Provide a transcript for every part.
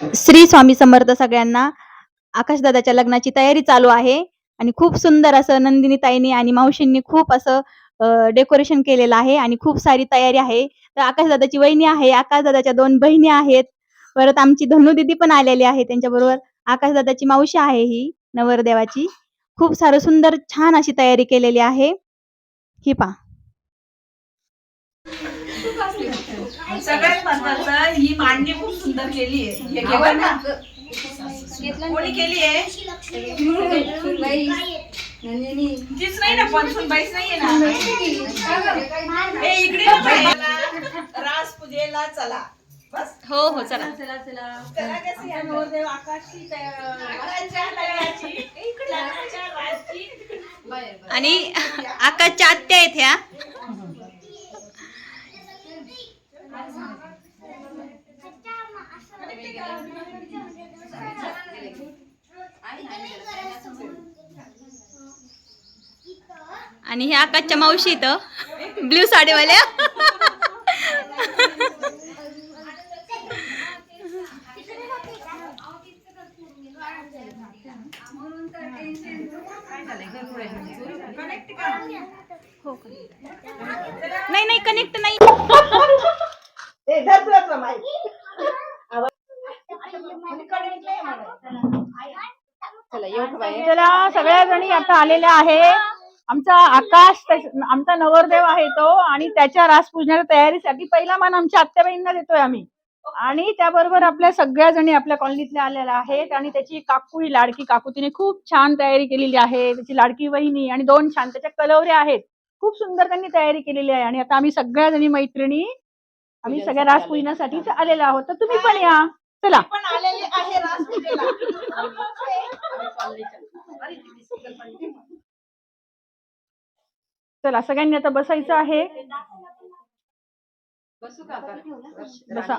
श्री स्वामी समर्थ सगळ्यांना आकाशदादाच्या लग्नाची तयारी चालू आहे. आणि खूप सुंदर असं नंदिनी ताईने आणि मावशींनी खूप असं डेकोरेशन केलेलं आहे आणि खूप सारी तयारी आहे. तर आकाशदादाची वहिनी आहे आकाशदादाच्या दोन बहिणी आहेत. परत आमची धनु दिदी पण आलेली आहे त्यांच्याबरोबर. आकाशदादाची मावशी आहे ही नवरदेवाची. खूप सारं सुंदर छान अशी तयारी केलेली आहे. ही पा सगळ्यात महत्वाचं ही मांडणी खूप सुंदर केली आहे. हे का? कोणी केली आहे? तीच नाही ना पंचून बाईच नाहीये ना. ए इकडे ये बाई. रास पूजेला चला. बस. हो हो चला. करा कसं या नवरदेव आकाशची तया- आकाशच्या लग्नाची, इकडे. आकाशच्या रासची. आणि आकाशच्या आत्या आहेत ह्या. आणि ह्या आकाशच्या मावशी इथं ब्ल्यू साडीवाल्या. नाही नाही कनेक्ट नाही. चला सगळ्या जणी आता आलेल्या आहे आमचा आकाश आमचा नवरदेव आहे तो आणि त्याच्या रास पूजण्याच्या तयारीसाठी पहिला मान आमच्या आत्याबाईंना देतोय आम्ही. आणि त्याबरोबर आपल्या सगळ्या जणी आपल्या कॉलनीतल्या आलेल्या आहेत आणि त्याची काकू ही लाडकी काकू तिने खूप छान तयारी केलेली आहे. त्याची लाडकी वहिनी आणि दोन छान त्याच्या कलवऱ्या आहेत. खूप सुंदर त्यांनी तयारी केलेली आहे आणि आता आम्ही सगळ्या जणी मैत्रिणी आम्ही सगळ्या रास पूजण्यासाठी आलेल्या आहोत. तर तुम्ही पण या. चला. पण आलेली आहे रास. चला सगळ्यांनी आता बसायचं आहे. बसा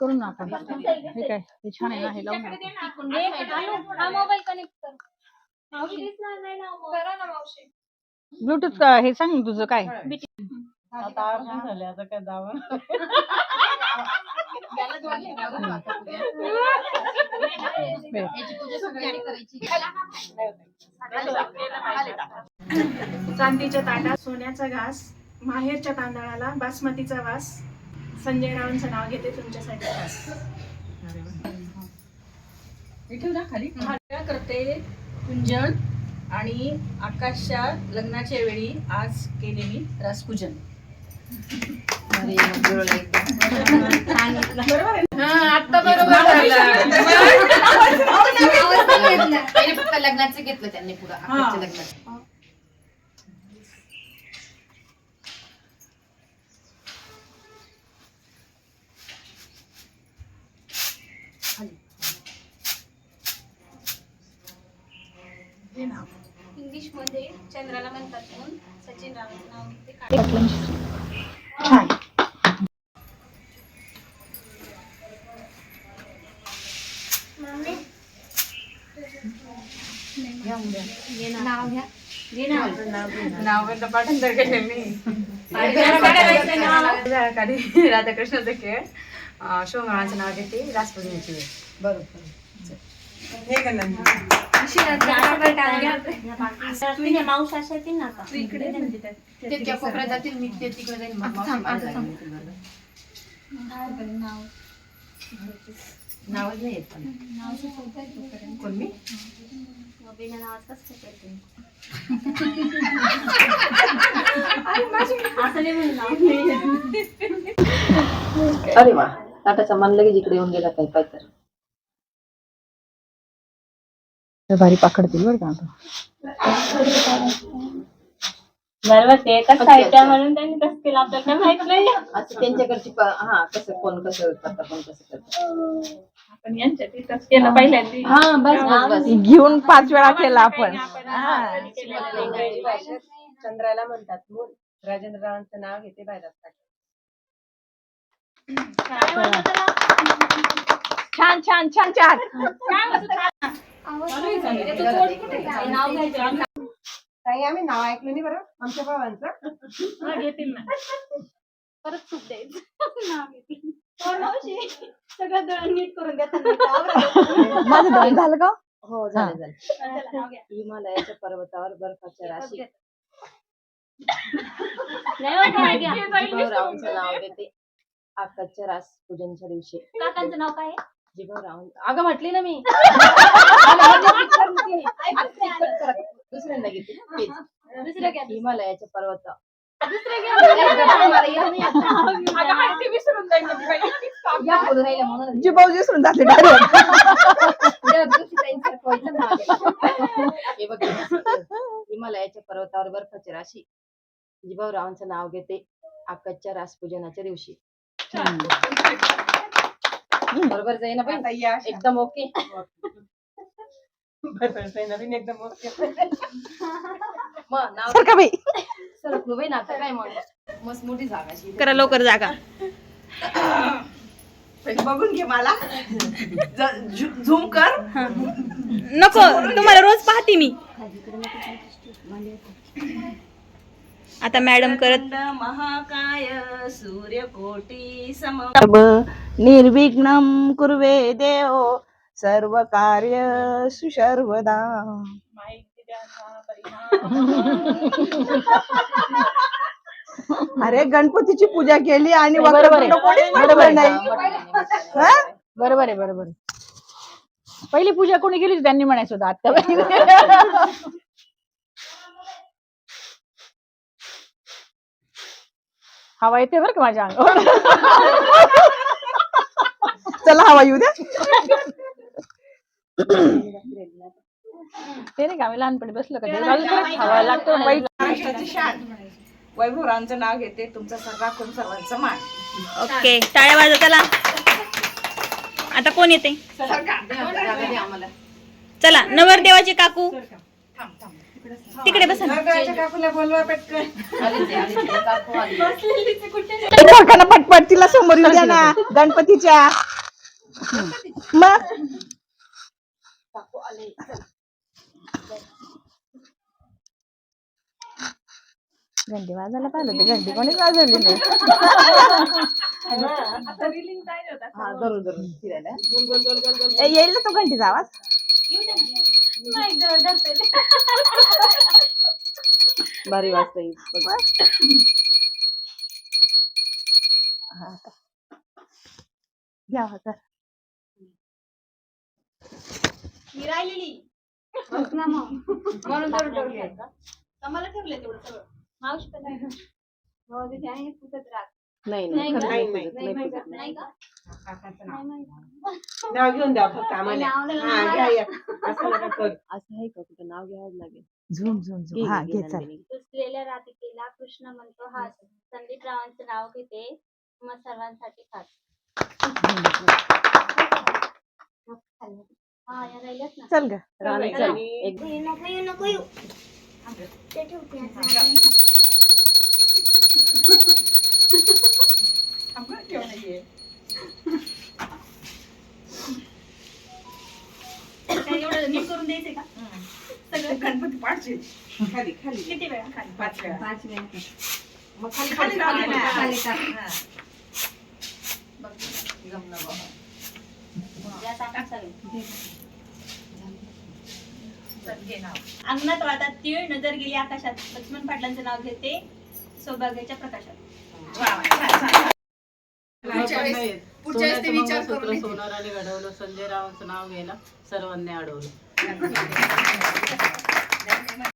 करू ना आपण. हे काय? हे छान आहे ना हे लावून दे ना. ब्लूटूथ हे सांग तुझं काय? चांदीच्या ताटात सोन्याचा घास माहेरच्या तांदळाला बासमतीचा वास संजय रावांचं नाव घेते तुमच्यासाठी. खास करते कुंजन आणि आकाशच्या लग्नाच्या वेळी आज केले मी रासपूजन पहिले फक्त लग्नाचं घेतलं त्यांनी पुढं लग्नाचं इंग्लिशमध्ये चंद्राला म्हणतात म्हणून सचिन रावांचं नाव. घेते काढते. राधाकृष्णाचं खेळ. शिवमळाचं नाव घेते रासपूजनाची वेळ. बरोबर. नाही? ते त्या कोपऱ्यात जातील मी ते तिकडे जाईल मग मावशी मागे जाईल. नावच नाही येत पण. कोण मी अरे वा. ताटाचा मान लगेच इकडे येऊन गेला काही काही तर. भारी पाकडतील बर का त्यांच्याकडची कसं कसं बस बस बस. घेऊन पाच वेळा केला आपण. हा. चंद्राला म्हणतात मूल. राजेंद्र रावांचं नाव घेते बाहेर असतात छान छान छान छान. ताई आम्ही नाव ऐकलं नाही बरं आमच्या भावांचं. घेतील ना. परत खूप द्यायचं. सगळं दळण नीट करून देतात माझं दळण झालं का? हो झालं झालं. हिमालयाच्या पर्वतावर बर्फाच्या राशी. जिभावरावांचं नाव घेते. आकाशच्या रास पूजनच्या दिवशी. काकांचं नाव काय आहे? जिभावराव अगं म्हटली ना मी. मला picture मध्ये आता picture करा. दुसऱ्यांदा घेते ना तेच. दुसरं काय हिमालयाच्या पर्वत. माझ्या माहिती विसरून जाईल बाई. या बोलू राहिल्या म्हणून. जिबाऊ विसरून जाते डायरेक्ट या दिवशी ताईंसारखं व्हायचं ना माझ्या. हे बघ हिमालयाच्या पर्वतावर बर्फाची राशी. जिभावरावांचं नाव घेते आकाशच्या रासपूजनाच्या दिवशी. बरोबर जाई ना बाई एकदम ओके. मग नाव सर का बाई? सरकलो बाई ना आता काय मग? मस्त मोठी जागा. करा लवकर जागा. बघून घे मला. झूम कर. नको तुम्हाला रोज पाहते मी. आता मॅडम करत महाकाय सूर्यकोटी सम निर्विघ्नं कुर्वे देव सर्व कार्य सुशर्वदा अरे गणपतीची पूजा केली आणि वक्रतुंड कोणीच म्हटलं नाही हा? बरोबर आहे बरोबर आहे. पहिली पूजा कोणी केली होती? त्यांनी म्हणायचं होतं आता हवा येते बरं का माझ्या अंगावर? चला हवा येऊ द्या. ते नाही का आम्ही लहानपणी बसलो का? हवा लागतो महाराष्ट्राची शान वैभवरावांचं नाव घेते तुमचा सर्व राखून सर्वांचा मान. ओके टाळ्या वाजव चला. आता कोण येते? चला नवरदेवाचे काकू. तिकडे बसा ना. नरदेवाच्या काकूला बोलवा पटकन. आली ते, आली ते. काकू आली. एकमेकांना पटपट तिला समोर येऊ द्या ना गणपतीच्या. मग? घंटी वाजायला पाहिलं होते घंटी कोणीच वाजवली नाही. हा, येईल ना तो घंटीचा आवाज? भारी वाजता येईल बघ. घ्या हो तर. म्हणून जरूर घ्यायचं. आम्हाला ठरलंय तेवढं सगळं मावशी पण आहे, पुसत राहत. नाही नाही नाही का? नाही, नाही नाही, पूजत, नाही नाही का? काकाचं नाव माहिती. नाव घेऊन द्या फक्त आम्हाला नाव हा घ्या या. असं नका करू. असं आहे का कुठं नाव घ्यावंच लागेल झूम झूम घे, झूम हा घे, घे घे, चल नंदिनी. दुसलेल्या राधिकेला कृष्ण म्हणतो हास संदीप रावांचं नाव घेते मग सर्वांसाठी खास हा या राहिल्याच ना चल ग राणी चल आणि एक नको येऊ नको येऊ ते ठेवते आता. काय एवढं नीट करून द्यायचंय का? सगळं? गणपती खाली खाली. किती वेळा? खाली. पाच वेळा. पाच वेळा. मग खाली खाली लावा ना. खाली. टाक. हा. जमलं बाबा. या टाका सगळे. चल, घे नाव. अंगणात वाटात तीळ नजर गेली आकाशात. लक्ष्मण पाटलांचं नाव घेते सौभाग्याच्या प्रकाशात. वा, वा, छान, छान. पुढच्या वेळेस ते विचार करून सोनाराने घडवलं संजय रावांचं नाव घ्यायला सर्वांनी अडवलं